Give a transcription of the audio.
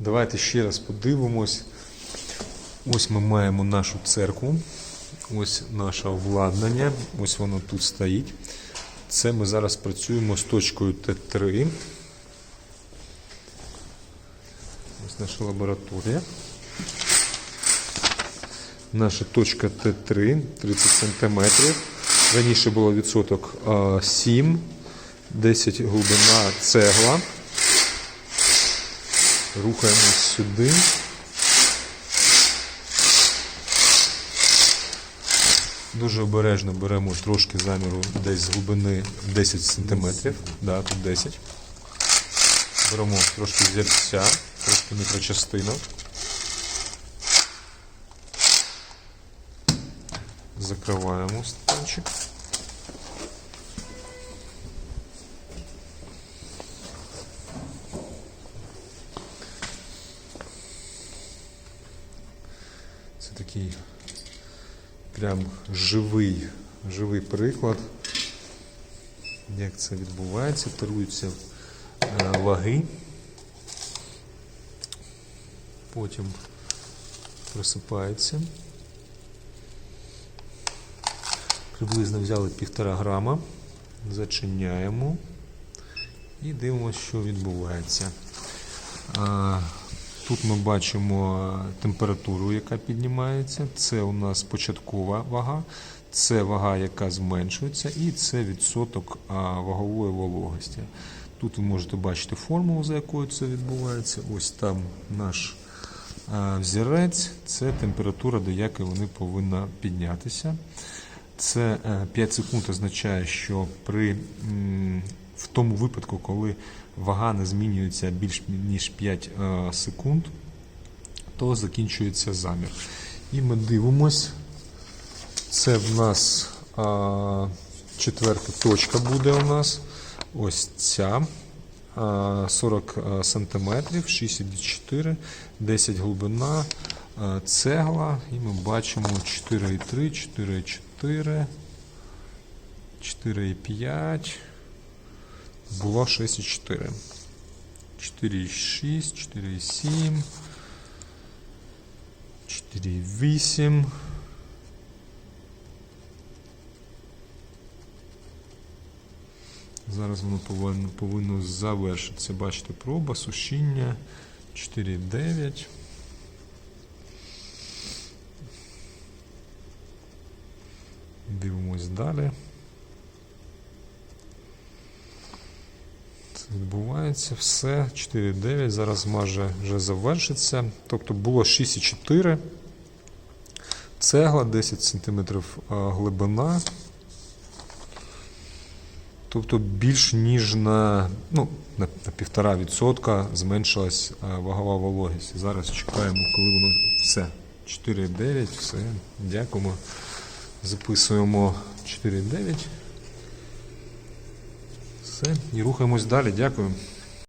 Давайте ще раз подивимось. Ось ми маємо нашу церкву. Ось наше обладнання. Ось воно тут стоїть. Це ми зараз працюємо з точкою Т3. Ось наша лабораторія. Наша точка Т3 30 см. Раніше було відсоток 7, 10 глибина цегла. Рухаємось сюди. Дуже обережно беремо трошки заміру десь з глибини 10 см. Да, тут 10. Беремо трошки зерця, трошки мікрочастинок. Закриваємо станчик. Такий прям живий, живий приклад, як це відбувається, таруються е, ваги, потім просипається. Приблизно взяли півтора грама, зачиняємо і дивимося, що відбувається. Тут ми бачимо температуру, яка піднімається. Це у нас початкова вага, це вага, яка зменшується, і це відсоток вагової вологості. Тут ви можете бачити формулу, за якою це відбувається. Ось там наш взірець, це температура, до якої вони повинна піднятися. Це е, 5 секунд означає, що при в тому випадку, коли вага не змінюється більш ніж 5 е, секунд, то закінчується замір. І ми дивимось. Це в нас а, четверта точка буде у нас. Ось ця. 40 сантиметрів, 6,4, 10 глибина, цегла, і ми бачимо 4,3, 4,4, 4,5, було 6,4, 4,6, 4,7, 4,8. Зараз воно повинно, повинно завершитися. Бачите, проба, сушіння 4,9. Дивимось далі. Відбувається все. 4,9. Зараз майже вже завершиться. Тобто було 6,4. Цегла 10 см глибина. Тобто більш ніж на, ну, на, півтора відсотка зменшилась вагова вологість. Зараз чекаємо, коли воно все. 4,9, все. Дякуємо. Записуємо 4,9. Все. І рухаємось далі. Дякую.